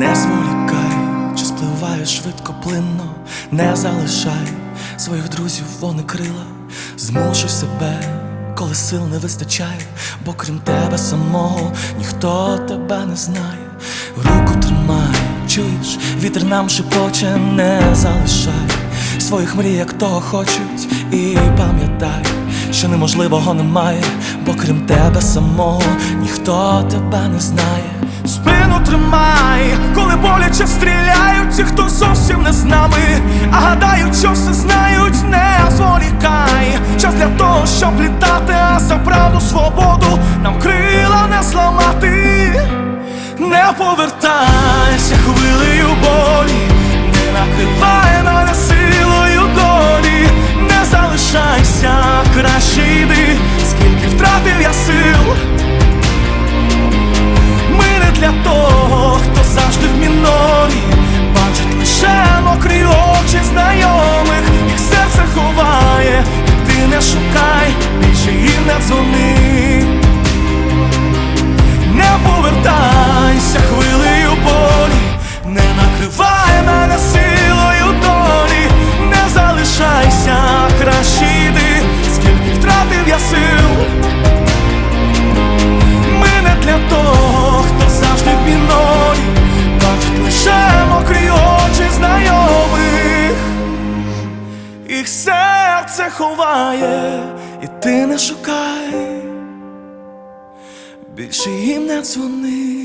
Не зволікай, чи спливає швидко плинно, не залишай своїх друзів, вони крила, змушуй себе, коли сил не вистачає, бо крім тебе самого ніхто тебе не знає. Руку тримай, чуєш, вітер нам шепоче, не залишай своїх мрій, як того хочуть, і пам'ятай, що неможливого немає, бо крім тебе самого ніхто тебе не знає. Спину тримай, боляче стріляють, ті, хто зовсім не з нами, а гадають, що все знають, не зволікай. Час для того, щоб літати, а за правду свободу нам крила не зламати. Не повертайся хвилею болі, не накривай мене силою долі, не залишайся, краще йди, скільки втратив я сил. Їм серце ховає, і ти не шукай, більше їм не дзвони.